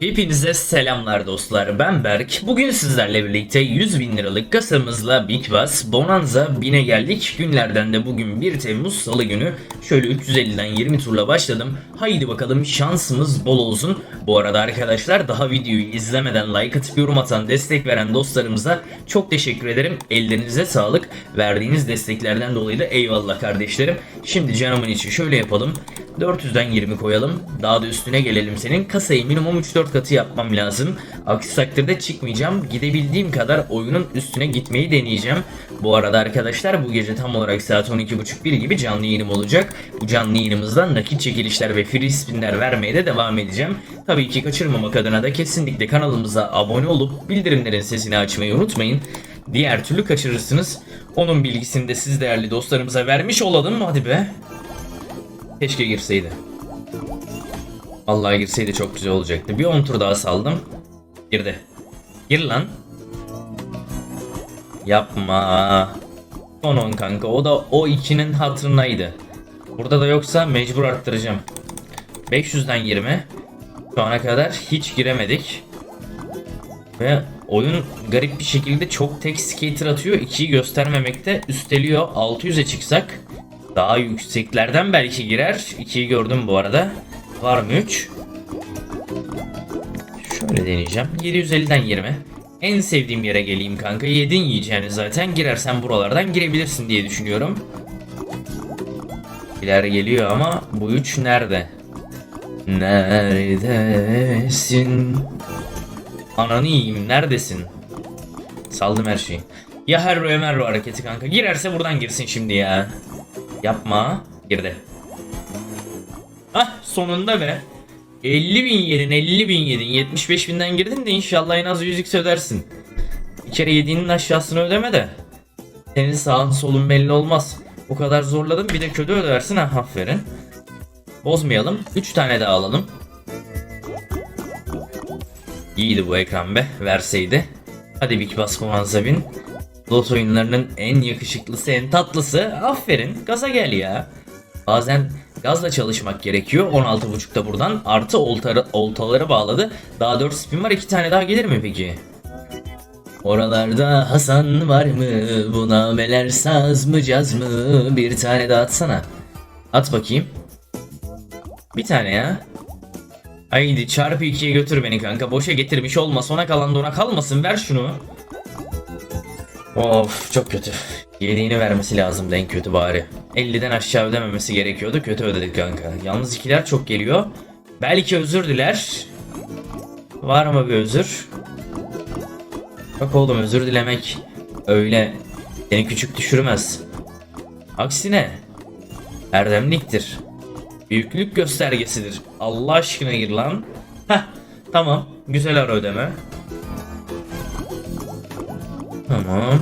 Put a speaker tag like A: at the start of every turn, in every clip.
A: Hepinize selamlar dostlar ben Berk. Bugün sizlerle birlikte 100 bin liralık kasamızla Big Bass Bonanza 1000'e geldik. Günlerden de bugün 1 Temmuz Salı günü. Şöyle 350'den 20 turla başladım. Haydi bakalım şansımız bol olsun. Bu arada arkadaşlar daha videoyu izlemeden like atıp yorum atan destek veren dostlarımıza çok teşekkür ederim. Ellerinize sağlık. Verdiğiniz desteklerden dolayı da eyvallah kardeşlerim. Şimdi canımın içi şöyle yapalım. 400'den 20 koyalım. Daha da üstüne gelelim senin. Kasayı minimum 3-4 katı yapmam lazım. Aksi takdirde çıkmayacağım. Gidebildiğim kadar oyunun üstüne gitmeyi deneyeceğim. Bu arada arkadaşlar bu gece tam olarak saat 12.30-1 gibi canlı yayınım olacak. Bu canlı yayınımızdan nakit çekilişler ve free spinler vermeye de devam edeceğim. Tabii ki kaçırmamak adına da kesinlikle kanalımıza abone olup bildirimlerin sesini açmayı unutmayın. Diğer türlü kaçırırsınız. Onun bilgisini de siz değerli dostlarımıza vermiş olalım. Hadi be. Keşke girseydi. Vallahi girseydi çok güzel olacaktı. Bir 10 tur daha saldım. Girdi. Gir lan. Yapma. Son 10 kanka. O da o 2'nin hatırınaydı. Burada da yoksa mecbur arttıracağım. 500'den 20. Şu ana kadar hiç giremedik. Ve oyun garip bir şekilde çok tek skater atıyor. 2'yi göstermemekte üsteliyor. 600'e çıksak daha yükseklerden belki girer. 2'yi gördüm bu arada. Var mı 3? Şöyle deneyeceğim. 750'den 20. En sevdiğim yere geleyim kanka. Yedin yiyeceğini zaten. Girersen buralardan girebilirsin diye düşünüyorum. İler geliyor ama bu 3 nerede? Neredesin? Ananı yiyeyim neredesin? Saldım her şeyi. Ya Herro Emerro hareketi kanka. Girerse buradan girsin şimdi ya. Yapma. Girdi. Ah sonunda be. 50 bin yedin 50 bin yedin 75 binden girdin de inşallah en az 100 ödersin. Bir kere yediğinin aşağısını ödeme de. Senin sağın solun belli olmaz. O kadar zorladım bir de kötü ödersin ha aferin. Bozmayalım. 3 tane daha alalım. İyiydi bu ekran be. Verseydi. Hadi Big Bass Bonanza bin. Lot oyunlarının en yakışıklısı, en tatlısı. Aferin. Gaza gel ya. Bazen gazla çalışmak gerekiyor. 16.5'ta buradan. Artı oltarı, oltaları bağladı. Daha 4 spin var. 2 tane daha gelir mi peki? Oralarda Hasan var mı? Bu nameler saz mı caz mı? Bir tane daha atsana. At bakayım. Bir tane ya. Haydi çarpı 2'ye götür beni kanka. Boşa getirmiş olma. Sona kalan dona kalmasın. Ver şunu. Of çok kötü. Yediğini vermesi lazımdı en kötü bari. 50'den aşağı ödememesi gerekiyordu. Kötü ödedik kanka. Yalnız ikiler çok geliyor. Belki özür diler. Var mı bir özür? Bak oğlum özür dilemek öyle seni küçük düşürmez. Aksine erdemliktir. Büyüklük göstergesidir. Allah aşkına gir lan. Heh tamam. Güzel ara ödeme. Tamam.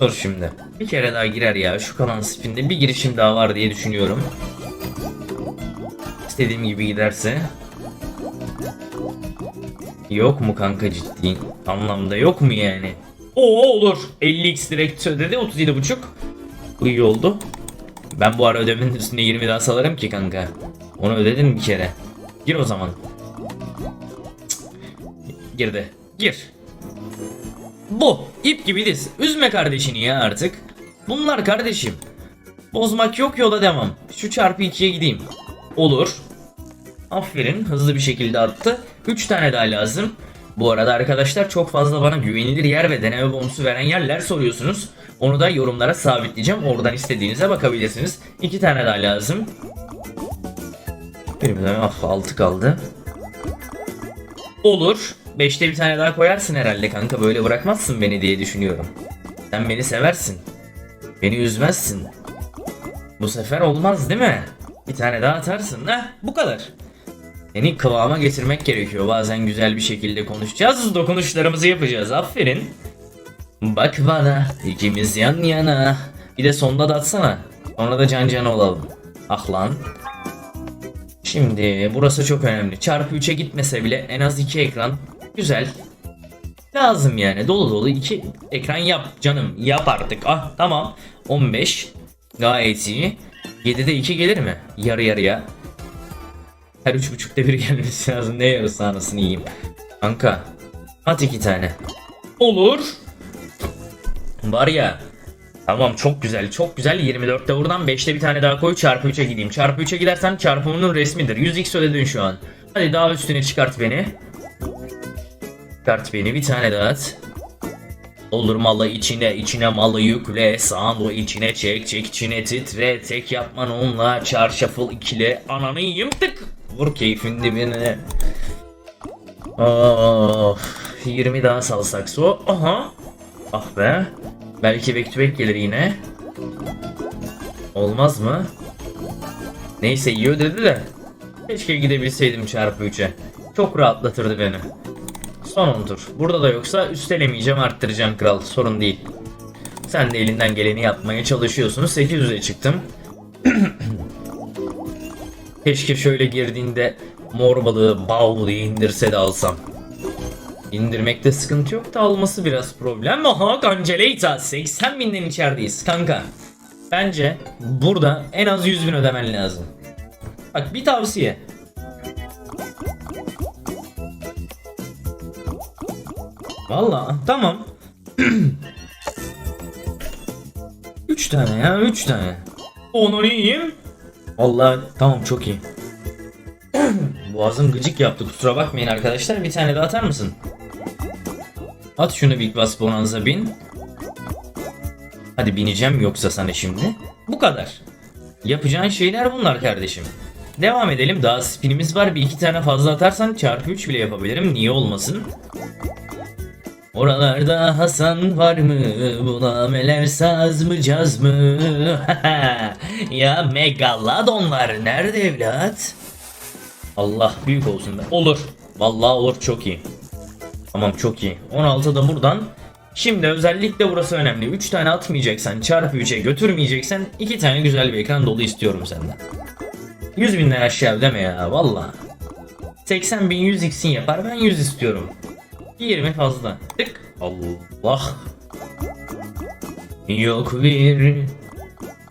A: Dur şimdi. Bir kere daha girer ya. Şu kalan spinde bir girişim daha var diye düşünüyorum. İstediğim gibi giderse. Yok mu kanka ciddi anlamda yok mu yani? Oo olur. 50x direkt ödedi 37.5. Bu iyi oldu. Ben bu ara ödemenin üstüne 20 daha salarım ki kanka. Onu ödedin bir kere. Gir o zaman. Cık. Girdi. Gir. Bu. ip gibi diz. Üzme kardeşini ya artık. Bunlar kardeşim. Bozmak yok yola devam. Şu çarpı 2'ye gideyim. Olur. Aferin hızlı bir şekilde attı. 3 tane daha lazım. Bu arada arkadaşlar çok fazla bana güvenilir yer ve deneme bonusu veren yerler soruyorsunuz. Onu da yorumlara sabitleyeceğim. Oradan istediğinize bakabilirsiniz. 2 tane daha lazım. Benim de ah 6 kaldı. Olur. 5'te bir tane daha koyarsın herhalde kanka. Böyle bırakmazsın beni diye düşünüyorum. Sen beni seversin. Beni üzmezsin. Bu sefer olmaz değil mi? Bir tane daha atarsın. Heh bu kadar. Seni kıvama getirmek gerekiyor. Bazen güzel bir şekilde konuşacağız. Dokunuşlarımızı yapacağız. Aferin. Bak bana. ikimiz yan yana. Bir de sonda da atsana. Sonra da can cana olalım. Ah lan. Şimdi burası çok önemli. Çarpı 3'e gitmese bile en az 2 ekran. Güzel. Lazım yani. Dolu dolu 2 ekran yap canım. Yap artık. Ah tamam. 15. Gayet iyi. 7'de 2 gelir mi? Yarı yarıya. Her üç buçukta bir gelmesi lazım. Ne yarısı anasını yiyeyim. Kanka. At iki tane. Olur. Var ya. Tamam çok güzel çok güzel 24'te buradan 5'te bir tane daha koy çarpı 3'e gideyim. Çarpı 3'e gidersen çarpımının resmidir. 100x ödedin şu an. Hadi daha üstüne çıkart beni. Çıkart beni bir tane daha at. Olur malı içine içine malı yükle. Sağını içine çek çek içine titre. Tek yapman onunla çarşafıl ikile Ananı yiyeyim tık. Vur keyfin dibine. Of 20 daha salsak so Aha. Ah be. Belki back to back gelir yine. Olmaz mı? Neyse iyi ödedi de. Keşke gidebilseydim çarpı 3'e Çok rahatlatırdı beni Son 10 tur. Burada da yoksa üstelemeyeceğim arttıracağım kral. Sorun değil. Sen de elinden geleni yapmaya çalışıyorsun. 800'e çıktım. Keşke şöyle girdiğinde mor balığı bav indirse de alsam. İndirmekte sıkıntı yok da alması biraz problem. Aha Cancelata 80 binden içerideyiz kanka. Bence burada en az 100 bin ödemen lazım. Bak bir tavsiye. Valla tamam. 3 tane ya 3 tane. Onu yiyeyim. Valla tamam çok iyi. Boğazım gıcık yaptı kusura bakmayın arkadaşlar. Bir tane daha atar mısın? At şunu Big Bass Bonanza bin. Hadi bineceğim yoksa sana şimdi. Bu kadar. Yapacağın şeyler bunlar kardeşim. Devam edelim. Daha spinimiz var. Bir iki tane fazla atarsan çarpı 3 bile yapabilirim. Niye olmasın? Oralarda Hasan var mı? Buna meler saz mı caz mı? ya megalodonlar nerede evlat? Allah büyük olsun be. Olur. Vallahi olur çok iyi. Tamam çok iyi. 16 da buradan. Şimdi özellikle burası önemli. 3 tane atmayacaksan çarpı 3'e götürmeyeceksen 2 tane güzel bir ekran dolu istiyorum senden. 100 binden aşağı deme ya valla. 80 bin 100 x'in yapar ben 100 istiyorum. 20 fazla. Tık. Allah. Yok bir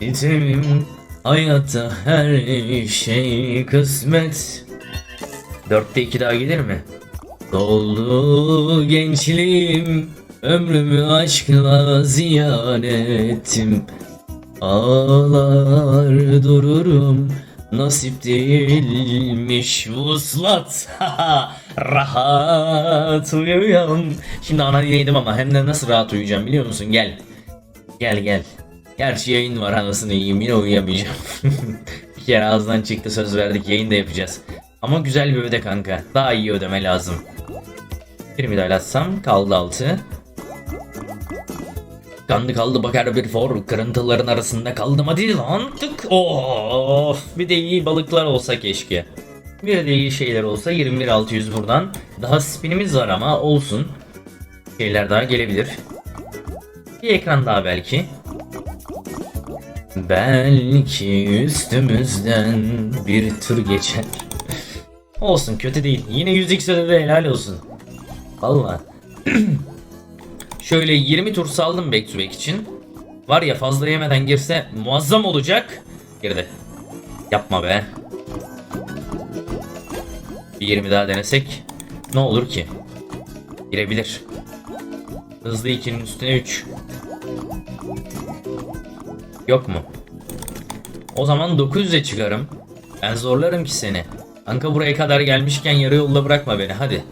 A: itemim hayatta her şey kısmet. Dörtte iki daha gelir mi? Doldu gençliğim ömrümü aşkla ziyan ettim. Ağlar dururum Nasip değilmiş vuslat Rahat uyuyorum Şimdi ana yedim ama hem de nasıl rahat uyuyacağım biliyor musun? Gel. Gel gel. Gerçi yayın var anasını yiyeyim yine uyuyamayacağım. Bir kere ağızdan çıktı söz verdik yayın da yapacağız. Ama güzel bir öde kanka. Daha iyi ödeme lazım. Bir müdahale atsam kaldı altı. Kandı kaldı bakar bir for. Kırıntıların arasında kaldım hadi lan tık. Of bir de iyi balıklar olsa keşke bir de iyi şeyler olsa 21600 buradan daha spinimiz var ama olsun şeyler daha gelebilir bir ekran daha belki belki üstümüzden bir tur geçer olsun kötü değil yine 100x ödedi helal olsun Vallahi Şöyle 20 tur saldım back to back için. Var ya fazla yemeden girse muazzam olacak. Girdi. Yapma be. Bir 20 daha denesek ne olur ki? Girebilir. Hızlı 2'nin üstüne 3. Yok mu? O zaman 900'e çıkarım. Ben zorlarım ki seni. Kanka buraya kadar gelmişken yarı yolda bırakma beni hadi.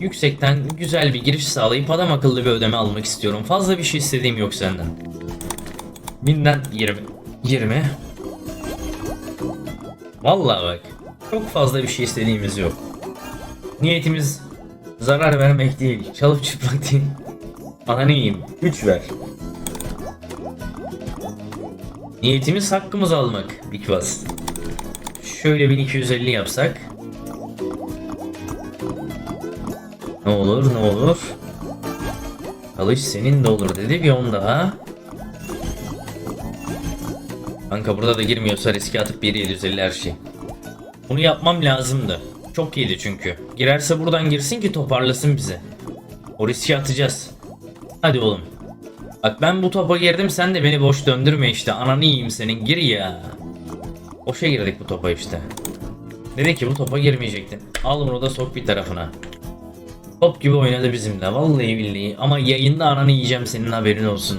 A: Yüksekten güzel bir giriş sağlayıp adam akıllı bir ödeme almak istiyorum. Fazla bir şey istediğim yok senden. Binden 20. 20. Vallahi bak. Çok fazla bir şey istediğimiz yok. Niyetimiz zarar vermek değil. Çalıp çıplak değil. Yiyeyim. 3 ver. Niyetimiz hakkımızı almak. Big Bass. Şöyle 1250 yapsak. Ne olur ne olur. Alış senin de olur dedi bir on daha. Kanka burada da girmiyorsa riske atıp 1.750 her şey. Bunu yapmam lazımdı. Çok iyiydi çünkü. Girerse buradan girsin ki toparlasın bizi. O riski atacağız. Hadi oğlum. Bak ben bu topa girdim sen de beni boş döndürme işte. Ananı yiyeyim senin gir ya. Boşa girdik bu topa işte. Dedi ki bu topa girmeyecektin. Al bunu da sok bir tarafına. Top gibi oynadı bizimle vallahi billahi ama yayında ananı yiyeceğim senin haberin olsun.